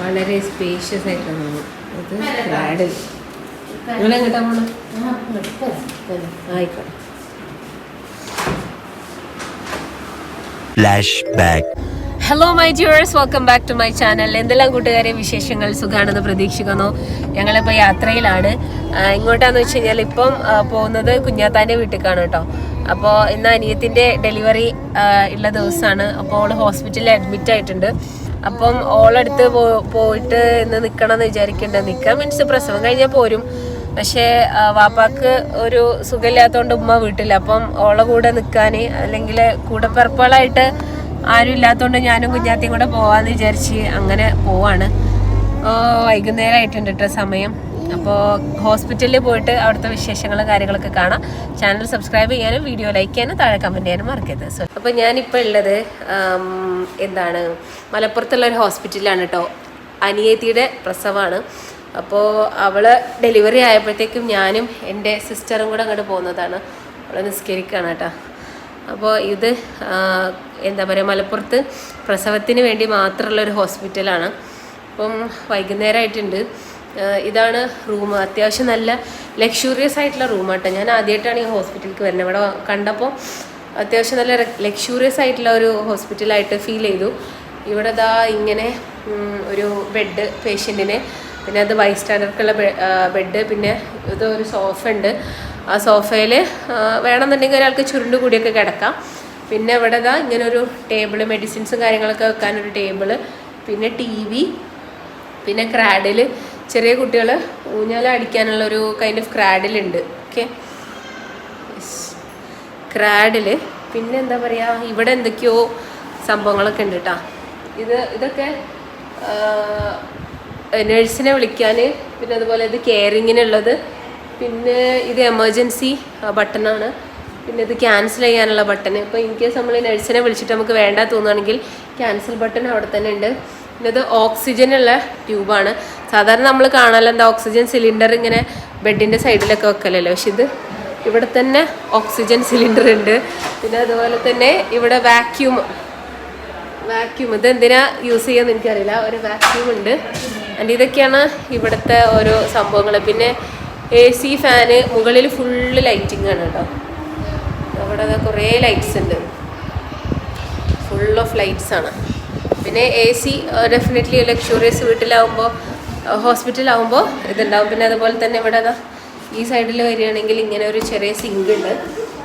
വളരെ സ്പേഷ്യസ് ആയിട്ടുള്ള അത് ഇത് ക്രാഡിൽ നിങ്ങൾ എങ്ങോട്ടാ പോണം? ആയിക്കോട്ടെ. Flashback. Hello my viewers welcome back to my channel എന്തെല്ലാം കൂട്ടുകാരെ വിശേഷങ്ങൾ സുഖാണെന്ന് പ്രതീക്ഷിക്കുന്നു? ഞങ്ങളിപ്പോൾ യാത്രയിലാണ്. ഇങ്ങോട്ടാന്ന് വെച്ച് കഴിഞ്ഞാൽ ഇപ്പം പോകുന്നത് കുഞ്ഞാത്താന്റെ വീട്ടിലേക്കാണ് കേട്ടോ. അപ്പോൾ ഇന്ന് അനിയത്തിന്റെ ഡെലിവറി ഉള്ള ദിവസമാണ് അപ്പോൾ അവൾ ഹോസ്പിറ്റലിൽ അഡ്മിറ്റ് ആയിട്ടുണ്ട്. അപ്പം ഓളടുത്ത് പോയിട്ട് ഇന്ന് നിൽക്കണം എന്ന് വിചാരിക്കുന്നുണ്ട് നിൽക്കാൻ മീൻസ് പ്രസവം കഴിഞ്ഞാൽ പോരും. പക്ഷേ വാപ്പാക്ക് ഒരു സുഖമില്ലാത്തതുകൊണ്ട് ഉമ്മ വീട്ടില്ല. അപ്പം ഓളെ കൂടെ നിൽക്കാൻ അല്ലെങ്കിൽ കൂടെ പിറപ്പുകളായിട്ട് ആരും ഇല്ലാത്തതുകൊണ്ട് ഞാനും കുഞ്ഞാത്തിയും കൂടെ പോവാന്ന് വിചാരിച്ച് അങ്ങനെ പോവാണ്. വൈകുന്നേരമായിട്ടുണ്ട് കേട്ടോ സമയം. അപ്പോൾ ഹോസ്പിറ്റലിൽ പോയിട്ട് അവിടുത്തെ വിശേഷങ്ങളും കാര്യങ്ങളൊക്കെ കാണാം. ചാനൽ സബ്സ്ക്രൈബ് ചെയ്യാനും വീഡിയോ ലൈക്ക് ചെയ്യാനും താഴെ കമന്റ് ചെയ്യാനും മറക്കരുത്. സോ അപ്പോൾ ഞാനിപ്പോൾ ഉള്ളത് എന്താണ് മലപ്പുറത്തുള്ള ഒരു ഹോസ്പിറ്റലിലാണ് കേട്ടോ അനിയത്തിയുടെ പ്രസവമാണ് അപ്പോൾ അവൾ ഡെലിവറി ആയപ്പോഴത്തേക്കും ഞാനും എന്റെ സിസ്റ്ററും കൂടെ അങ്ങോട്ട് പോകുന്നതാണ്. അവളെ നിസ്കരിക്കുകയാണ് കേട്ടോ അപ്പോൾ ഇത് എന്താ പറയുക മലപ്പുറത്ത് പ്രസവത്തിന് വേണ്ടി മാത്രമുള്ള ഒരു ഹോസ്പിറ്റലാണ് അപ്പം വൈകുന്നേരമായിട്ടുണ്ട് ഇതാണ് റൂം. അത്യാവശ്യം നല്ല ലക്ഷൂറിയസ് ആയിട്ടുള്ള റൂമാട്ടോ ഞാൻ ആദ്യമായിട്ടാണ് ഈ ഹോസ്പിറ്റലിലേക്ക് വരുന്നത് ഇവിടെ കണ്ടപ്പോൾ അത്യാവശ്യം നല്ല ലക്ഷൂറിയസ് ആയിട്ടുള്ള ഒരു ഹോസ്പിറ്റലായിട്ട് ഫീൽ ചെയ്തു. ഇവിടെ ദാ ഇങ്ങനെ ഒരു ബെഡ് പേഷ്യന്റിന് പിന്നെ അത് ബൈസ്റ്റാൻഡർക്കുള്ള ബെഡ് പിന്നെ ഇത് ഒരു സോഫ ഉണ്ട്. ആ സോഫയിൽ വേണമെന്നുണ്ടെങ്കിൽ ഒരാൾക്ക് ചുരുണ്ട് കൂടിയൊക്കെ കിടക്കാം. പിന്നെ ഇവിടെ ഇതാ ഇങ്ങനെ ഒരു ടേബിൾ മെഡിസിൻസും കാര്യങ്ങളൊക്കെ വെക്കാനൊരു ടേബിൾ പിന്നെ ടി വി പിന്നെ ക്രാഡിൽ ചെറിയ കുട്ടികൾ ഊഞ്ഞാല അടിക്കാനുള്ള ഒരു കൈൻഡ് ഓഫ് ക്രാഡിലുണ്ട് ഓക്കെ ക്രാഡിൽ പിന്നെ എന്താ പറയുക ഇവിടെ എന്തൊക്കെയോ സംഭവങ്ങളൊക്കെ ഉണ്ട് കേട്ടോ ഇത് ഇതൊക്കെ നേഴ്സിനെ വിളിക്കാൻ പിന്നെ അതുപോലെ ഇത് കെയറിങ്ങിനുള്ളത് പിന്നെ ഇത് എമർജൻസി ബട്ടണാണ് പിന്നെ ഇത് ക്യാൻസൽ ചെയ്യാനുള്ള ബട്ടൺ ഇപ്പോൾ ഇൻ കേസ് നമ്മൾ നഴ്സിനെ വിളിച്ചിട്ട് നമുക്ക് വേണ്ട തോന്നുകയാണെങ്കിൽ ക്യാൻസൽ ബട്ടൺ അവിടെ തന്നെ ഉണ്ട് ഇത് ഓക്സിജനുള്ള ട്യൂബാണ്. സാധാരണ നമ്മൾ കാണാൻ എന്താ ഓക്സിജൻ സിലിണ്ടർ ഇങ്ങനെ ബെഡിന്റെ സൈഡിലൊക്കെ വെക്കലല്ലോ? പക്ഷെ ഇത് ഇവിടെ തന്നെ ഓക്സിജൻ സിലിണ്ടർ ഉണ്ട്. പിന്നെ അതുപോലെ തന്നെ ഇവിടെ വാക്യൂം വാക്യൂം ഇത് എന്തിനാ യൂസ് ചെയ്യാന്ന് എനിക്കറിയില്ല. ഒരു വാക്യൂം ഉണ്ട്. ആൻഡ് ഇതൊക്കെയാണ് ഇവിടുത്തെ ഓരോ സംഭവങ്ങൾ പിന്നെ എ സി ഫാന് മുകളിൽ ഫുള്ള് ലൈറ്റിംഗ് ആണ് കേട്ടോ. അവിടെ കുറേ ലൈറ്റ്സ് ഉണ്ട്. ഫുൾ ഓഫ് ലൈറ്റ്സ് ആണ്. പിന്നെ എ സി ഡെഫിനറ്റ്ലി ലക്ഷൂറിയസ് വീട്ടിലാവുമ്പോൾ ഹോസ്പിറ്റലാവുമ്പോൾ ഇതുണ്ടാവും. പിന്നെ അതുപോലെ തന്നെ ഇവിടെ ഈ സൈഡിൽ വരികയാണെങ്കിൽ ഇങ്ങനെ ഒരു ചെറിയ സിങ്ക് ഉണ്ട്.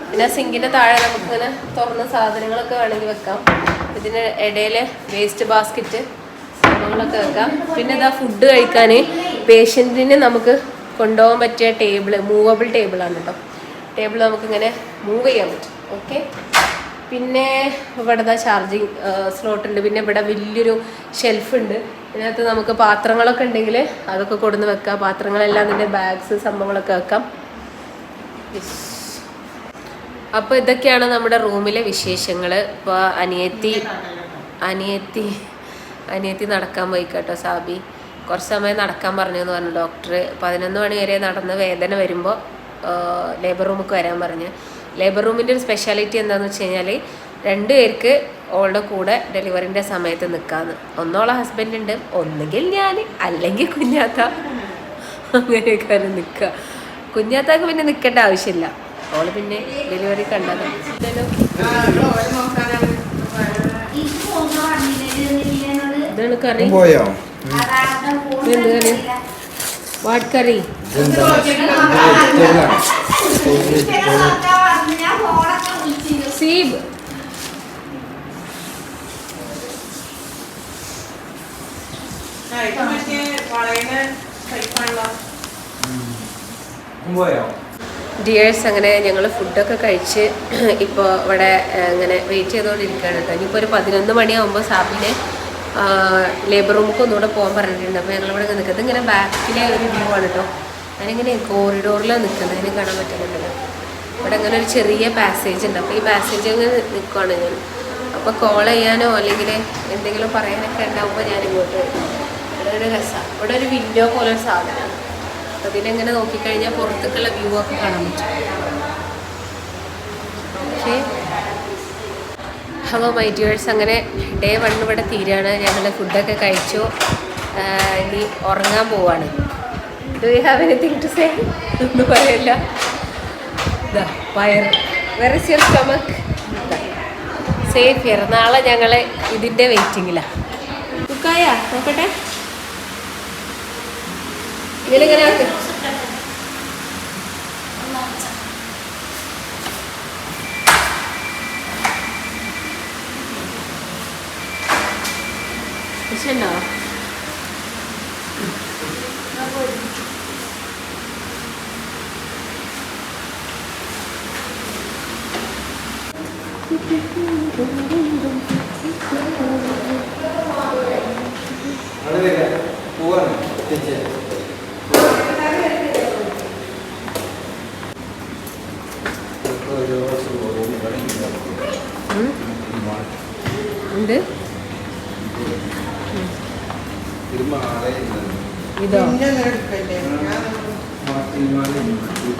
പിന്നെ സിങ്കിന്റെ താഴെ നമുക്കിങ്ങനെ തുറന്ന സാധനങ്ങളൊക്കെ വേണമെങ്കിൽ വെക്കാം. ഇതിന് ഇടയിൽ വേസ്റ്റ് ബാസ്ക്കറ്റ് സംഭവങ്ങളൊക്കെ വെക്കാം. പിന്നെ ഇതാ ഫുഡ് കഴിക്കാൻ പേഷ്യന്റിന് നമുക്ക് കൊണ്ടുപോകാൻ പറ്റിയ ടേബിൾ മൂവബിൾ ടേബിളാണ് കേട്ടോ ടേബിൾ നമുക്കിങ്ങനെ മൂവ് ചെയ്യാൻ പറ്റും. ഓക്കെ പിന്നെ ഇവിടെ ദാ ചാർജിങ് സ്ലോട്ട് ഉണ്ട്. പിന്നെ ഇവിടെ വലിയൊരു ഷെൽഫ് ഉണ്ട്. ഇതിനകത്ത് നമുക്ക് പാത്രങ്ങളൊക്കെ ഉണ്ടെങ്കിൽ അതൊക്കെ കൊടുന്ന് വെക്കാം. പാത്രങ്ങളെല്ലാം അതിന്റെ ബാഗ്സ് സംഭവങ്ങളൊക്കെ വെക്കാം. അപ്പോൾ ഇതൊക്കെയാണ് നമ്മുടെ റൂമിലെ വിശേഷങ്ങൾ ഇപ്പോൾ അനിയത്തി അനിയത്തി അനിയത്തി നടക്കാൻ പോയി കേട്ടോ സാബി. കുറച്ച് സമയം നടക്കാൻ പറഞ്ഞു എന്ന് പറഞ്ഞു ഡോക്ടർ പതിനൊന്ന് മണി വരെ നടന്ന് വേദന വരുമ്പോൾ ലേബർ റൂമിൽ വരാൻ പറഞ്ഞു. ലേബർ റൂമിന്റെ ഒരു സ്പെഷ്യാലിറ്റി എന്താണെന്ന് വെച്ച് കഴിഞ്ഞാൽ രണ്ട് പേർക്ക് ഓളുടെ കൂടെ ഡെലിവറിന്റെ സമയത്ത് നിൽക്കാമെന്ന് ഒന്നോളെ ഹസ്ബൻഡ് ഉണ്ട് ഒന്നുകിൽ ഞാൻ അല്ലെങ്കിൽ കുഞ്ഞാത്ത. അങ്ങനെയൊക്കെ നിൽക്കുക കുഞ്ഞാത്താക്ക് പിന്നെ നിൽക്കേണ്ട ആവശ്യമില്ല. ഓൾ പിന്നെ ഡെലിവറി കണ്ടത് ഇതാണ് കറി. എന്ത് കറി? വാട്ട് കറി സീബ്. ഡിയേഴ്സ് അങ്ങനെ ഞങ്ങൾ ഫുഡൊക്കെ കഴിച്ച് ഇപ്പോൾ ഇവിടെ ഇങ്ങനെ വെയിറ്റ് ചെയ്തുകൊണ്ടിരിക്കുകയാണ് കേട്ടോ. ഇനിയിപ്പോൾ ഒരു പതിനൊന്ന് മണിയാകുമ്പോൾ സാബിനെ ലേബർ റൂമിൽ ഒന്നുകൂടെ പോകാൻ പറഞ്ഞിട്ടുണ്ട്. അപ്പോൾ ഞങ്ങളിവിടെ നിൽക്കുന്നത് ഇങ്ങനെ ബാക്കിലെ ഒരു വ്യൂ ആണ് കേട്ടോ. ഞാനിങ്ങനെ കോറിഡോറിലാണ് നിൽക്കുന്നത്. അതിന് കാണാൻ പറ്റുന്നുണ്ടല്ലോ. ഇവിടെ അങ്ങനെ ഒരു ചെറിയ പാസേജ് ഉണ്ട്. അപ്പോൾ ഈ പാസേജ് അങ്ങനെ നിൽക്കുവാണ് ഞാൻ. അപ്പോൾ കോൾ ചെയ്യാനോ അല്ലെങ്കിൽ എന്തെങ്കിലും പറയാനൊക്കെ ഉണ്ടാകുമ്പോൾ ഞാൻ ഇങ്ങോട്ട് വരും. ഇവിടെ ഒരു രസമാണ് ഇവിടെ ഒരു വിൻഡോ പോലെ ഒരു സാധനമാണ്. അപ്പോൾ ഇതിനെങ്ങനെ നോക്കിക്കഴിഞ്ഞാൽ പുറത്തേക്കുള്ള വ്യൂ ഒക്കെ കാണാൻ പറ്റും. ഓക്കെ ഹലോ മൈ ഡിയേഴ്സ് അങ്ങനെ ഡേ വൺ ഇവിടെ തീരാണ്. ഞങ്ങൾ ഫുഡൊക്കെ കഴിച്ചു. ഇനി ഉറങ്ങാൻ പോവാണ്. Do you have anything to say ഒന്നും പറയില്ല. ഇതാ വയർ സ്റ്റമക്ക് സേഫ് ഹിയർ നാളെ ഞങ്ങൾ ഇതിന്റെ വെയിറ്റിങ്ങിലാണ് കുക്കായ നോക്കട്ടെ. ഇതിലിങ്ങനെ പോവാണ് എത്തിച്ചേ ഒരു വർഷം ഉം? ഉണ്ട്. ഇതോ?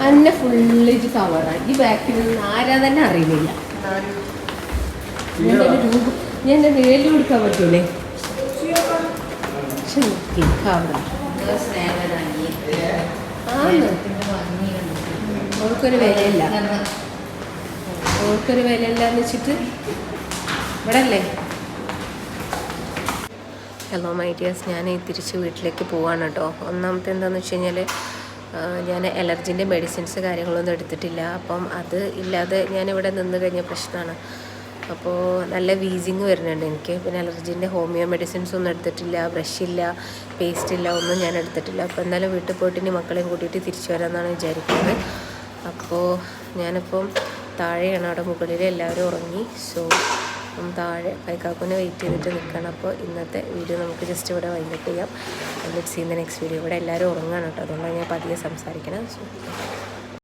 അന്നെ ഫുള്ള് കവറാണ് ഈ ബാക്കിൽ നിന്ന് ആരാ തന്നെ അറിയുന്നില്ല. ഞാൻ എന്റെ രൂപം ഞാൻ എന്റെ വേലി കൊടുക്കാൻ പറ്റൂലേ? ഓൾക്കൊരു വിലയില്ല. ഓൾക്കൊരു വിലയില്ല എന്ന് വെച്ചിട്ട് ഇവിടെ അല്ലേ ഹലോ മൈ ഡിയേഴ്സ് ഞാൻ തിരിച്ച് വീട്ടിലേക്ക് പോവാണ് കേട്ടോ. ഒന്നാമത്തെ എന്താണെന്ന് വെച്ച് കഴിഞ്ഞാൽ ഞാൻ അലർജിന്റെ മെഡിസിൻസ് കാര്യങ്ങളൊന്നും എടുത്തിട്ടില്ല. അപ്പം അത് ഇല്ലാതെ ഞാനിവിടെ നിന്ന് കഴിഞ്ഞ പ്രശ്നമാണ്. അപ്പോൾ നല്ല വീസിങ് വരുന്നുണ്ട് എനിക്ക്. പിന്നെ അലർജീന്റെ ഹോമിയോ മെഡിസിൻസ് ഒന്നും എടുത്തിട്ടില്ല ബ്രഷ് ഇല്ല പേസ്റ്റ് ഇല്ല ഒന്നും ഞാൻ എടുത്തിട്ടില്ല. അപ്പോൾ എന്തായാലും വീട്ടിൽ പോയിട്ട് ഇനി മക്കളെയും കൂട്ടിയിട്ട് തിരിച്ചു വരാമെന്നാണ് വിചാരിക്കുന്നത്. അപ്പോൾ ഞാനിപ്പം താഴെയാണ് അവിടെ മുകളിൽ എല്ലാവരും ഉറങ്ങി. സോ താഴെ കൈക്കാക്കുനെ വെയിറ്റ് ചെയ്തിട്ട് നിൽക്കണം. അപ്പോൾ ഇന്നത്തെ വീഡിയോ നമുക്ക് ജസ്റ്റ് ഇവിടെ വൈകിട്ട് ചെയ്യാം. Let's see in the next video ഇവിടെ എല്ലാവരും ഉറങ്ങാണ് കേട്ടോ. അതുകൊണ്ടാണ് ഞാൻ പതിയെ സംസാരിക്കണം സോ